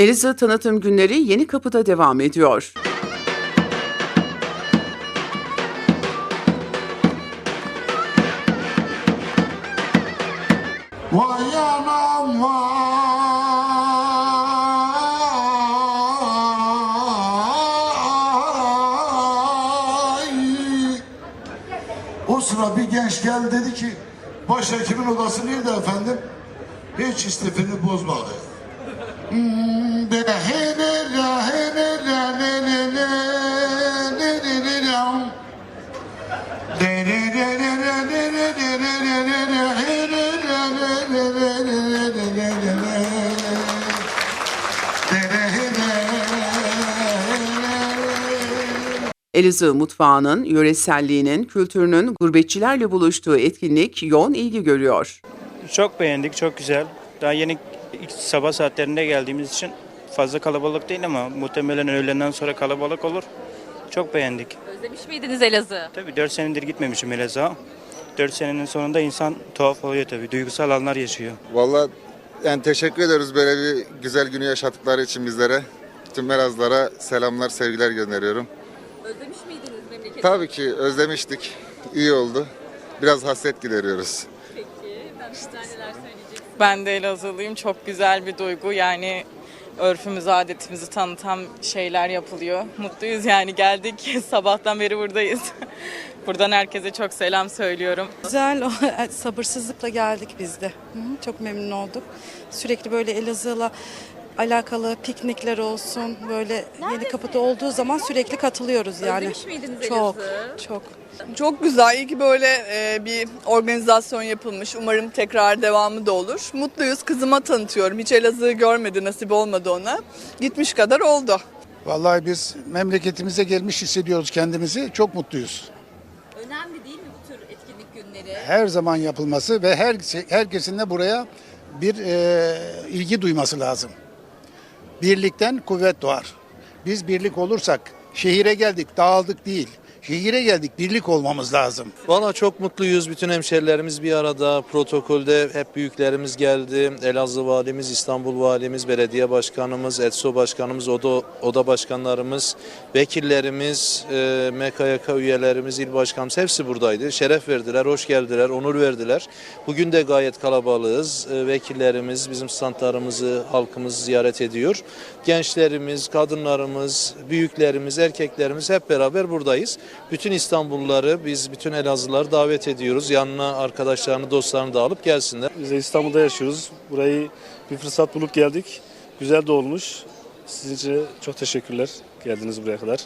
Elazığ tanıtım günleri Yeni Kapı'da devam ediyor. Vay anam vay O sıra bir genç geldi dedi ki Başhekimin odası nerede efendim? Hiç istifini bozmadı. Hmm, Elazığ mutfağının, yöreselliğinin, kültürünün gurbetçilerle buluştuğu etkinlik yoğun ilgi görüyor. Çok beğendik, çok güzel. Daha yeni sabah saatlerinde geldiğimiz için fazla kalabalık değil ama muhtemelen öğlenden sonra kalabalık olur. Çok beğendik. Özlemiş miydiniz Elazığ? Tabii 4 senedir gitmemişim Elazığ'a. 4 senenin sonunda insan tuhaf oluyor tabii. Duygusal anlar yaşıyor. Vallahi yani teşekkür ediyoruz böyle bir güzel günü yaşattıkları için bizlere. Tüm Merazlara selamlar, sevgiler gönderiyorum. Özlemiş miydiniz memleketi? Tabii ki özlemiştik. İyi oldu. Biraz hasret gideriyoruz. Peki, ben sizden neler söyleyeceksiniz? Ben de Elazığlıyım. Çok güzel bir duygu. Yani örfümüzü, adetimizi tanıtan şeyler yapılıyor. Mutluyuz yani geldik. Sabahtan beri buradayız. Buradan herkese çok selam söylüyorum. Güzel, sabırsızlıkla geldik biz de. Çok memnun olduk. Sürekli böyle Elazığ'la alakalı piknikler olsun, böyle yeni kapıda olduğu zaman sürekli katılıyoruz yani. Özlemiş miydiniz Çok, Elazığ'ı? çok. Çok güzel. İyi ki böyle e, bir organizasyon yapılmış. Umarım tekrar devamı da olur. Mutluyuz. Kızıma tanıtıyorum. Hiç Elazığ'ı görmedi, nasip olmadı ona. Gitmiş kadar oldu. Vallahi biz memleketimize gelmiş hissediyoruz kendimizi. Çok mutluyuz. Önemli değil mi bu tür etkinlik günleri? Her zaman yapılması ve her herkesin de buraya bir e, ilgi duyması lazım. Birlikten kuvvet doğar. Biz birlik olursak şehire geldik, dağıldık değil. Şehire geldik, birlik olmamız lazım. Valla çok mutluyuz. Bütün hemşerilerimiz bir arada. Protokolde hep büyüklerimiz geldi. Elazığ valimiz, İstanbul valimiz, belediye başkanımız, ETSO başkanımız, oda, oda başkanlarımız, vekillerimiz, e, MKYK üyelerimiz, il başkanımız hepsi buradaydı. Şeref verdiler, hoş geldiler, onur verdiler. Bugün de gayet kalabalığız. E, vekillerimiz bizim standlarımızı, halkımız ziyaret ediyor. Gençlerimiz, kadınlarımız, büyüklerimiz, erkeklerimiz hep beraber buradayız. Bütün İstanbulluları, biz bütün Elazığlıları davet ediyoruz. Yanına arkadaşlarını, dostlarını da alıp gelsinler. Biz de İstanbul'da yaşıyoruz. Burayı bir fırsat bulup geldik. Güzel de olmuş. Sizin için çok teşekkürler. Geldiniz buraya kadar.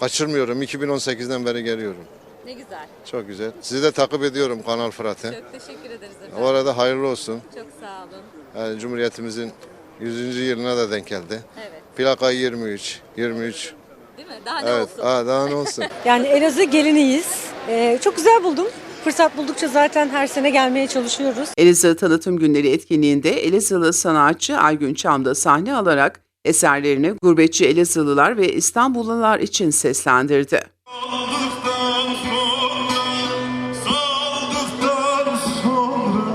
Kaçırmıyorum. 2018'den beri geliyorum. Ne güzel. Çok güzel. Sizi de takip ediyorum Kanal Fırat'ı. Çok teşekkür ederiz efendim. O arada hayırlı olsun. Çok sağ olun. Yani Cumhuriyetimizin 100. yılına da denk geldi. Evet. Plaka 23, 23. Değil mi? Daha ne evet. olsun? Aa, daha ne olsun? yani Elazığ geliniyiz. Ee, çok güzel buldum. Fırsat buldukça zaten her sene gelmeye çalışıyoruz. Elazığ Tanıtım Günleri etkinliğinde Elazığlı sanatçı Aygün Çam'da sahne alarak eserlerini gurbetçi Elazığlılar ve İstanbullular için seslendirdi. Sonra, sonra, sonra,